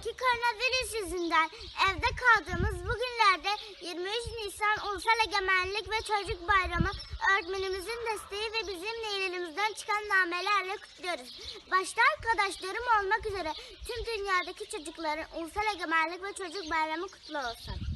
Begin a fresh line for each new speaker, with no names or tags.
ülkemizdeki koronavirüs yüzünden evde kaldığımız bugünlerde 23 Nisan Ulusal Egemenlik ve Çocuk Bayramı öğretmenimizin desteği ve bizim elimizden çıkan namelerle kutluyoruz. Başta arkadaşlarım olmak üzere tüm dünyadaki çocukların Ulusal Egemenlik ve Çocuk Bayramı kutlu olsun.